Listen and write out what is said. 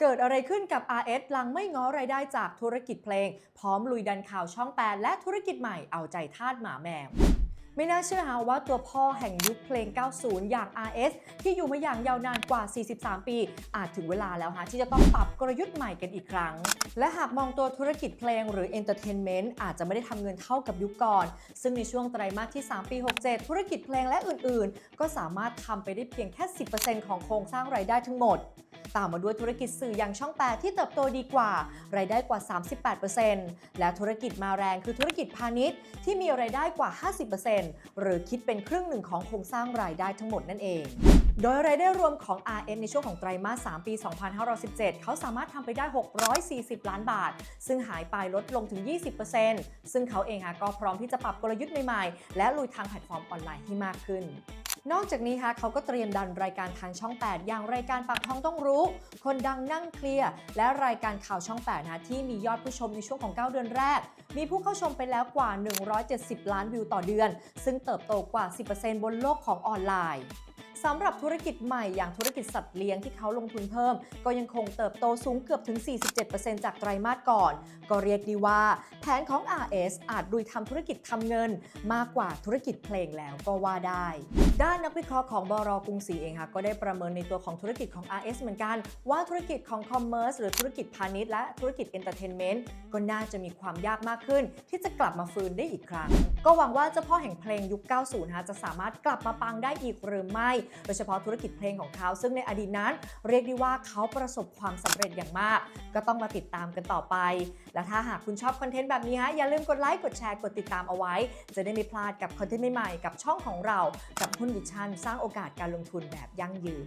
เกิดอะไรขึ้นกับ RS หลังไม่ง้อรายได้จากธุรกิจเพลง พร้อมลุยดันข่าวช่องแปดและธุรกิจใหม่เอาใจทาสหมาแมวไม่น่าเชื่อฮะว่าตัวพ่อแห่งยุคเพลง 90 อย่าง RS ที่อยู่มาอย่างยาวนานกว่า 43 ปี อาจถึงเวลาแล้วฮะที่จะต้องปรับกลยุทธ์ใหม่กันอีกครั้ง และหากมองตัวธุรกิจเพลงหรือ Entertainment อาจจะไม่ได้ทำเงินเท่ากับยุคก่อน ซึ่งในช่วงไตรมาสที่ 3 ปี 67 ธุรกิจเพลงและอื่นๆ ก็สามารถทำไปได้เพียงแค่ 10%ของโครงสร้างรายได้ทั้งหมด ตามมาด้วยธุรกิจสื่ออย่างช่อง 8 ที่เติบโตดีกว่า รายได้กว่า 38%และธุรกิจมาแรงคือธุรกิจพาณิชย์ ที่มีรายได้กว่า 50%หรือคิดเป็นครึ่งหนึ่งของโครงสร้างรายได้ทั้งหมดนั่นเอง โดยรายได้รวมของ RN ในช่วงของไตรมาส 3 ปี 2517 เขาสามารถทำไปได้ 640 ล้านบาท ซึ่งหายไปลดลงถึง 20%ซึ่งเขาเองก็พร้อมที่จะปรับกลยุทธ์ใหม่ๆ และลุยทางแพลตฟอร์มออนไลน์ให้มากขึ้น นอกจากนี้ค่ะเขาก็เตรียมดันรายการทางช่อง 8 อย่างรายการปากท้องต้องรู้ คนดังนั่งเคลียร์ และรายการข่าวช่อง8นะที่มียอดผู้ชมในช่วงของ 9 เดือนแรก มีผู้เข้าชมไปแล้วกว่า 170 ล้านวิวต่อเดือน ซึ่งเติบโตกว่า 10%บนโลกของออนไลน์ สำหรับธุรกิจใหม่อย่างธุรกิจสัตว์เลี้ยงที่เขาลงทุนเพิ่ม ก็ยังคงเติบโตสูงเกือบถึง 47%จากไตรมาสก่อน ก็เรียกดีว่า แผนของ RS อาจดุยทำธุรกิจทำเงิน มากกว่าธุรกิจเพลงแล้วก็ว่าได้ ด้านนักวิเคราะห์ของบรกรุงศรีเองค่ะก็ได้ประเมินในตัวของธุรกิจของ RS เหมือนกัน ว่าธุรกิจของ Commerce หรือธุรกิจพาณิชย์และธุรกิจ Entertainment ก็น่าจะมีความยากมากขึ้น ที่จะกลับมาฟื้นได้อีกครั้ง ก็หวังว่าเจ้าพ่อแห่งเพลงยุค 90นะคะจะสามารถกลับมาปังได้อีกหรือไม่โดยเฉพาะธุรกิจเพลงของเขา ซึ่งในอดีตนั้น เรียกได้ว่าเขาประสบความสำเร็จอย่างมาก ก็ต้องมาติดตามกันต่อไป และถ้าหากคุณชอบคอนเทนต์แบบนี้ฮะอย่าลืมกดไลค์กดแชร์กดติดตามเอาไว้ จะได้ไม่พลาดกับคอนเทนต์ใหม่ๆกับช่องของเรากับหุ้นวิชั่นสร้างโอกาสการลงทุนแบบยั่งยืน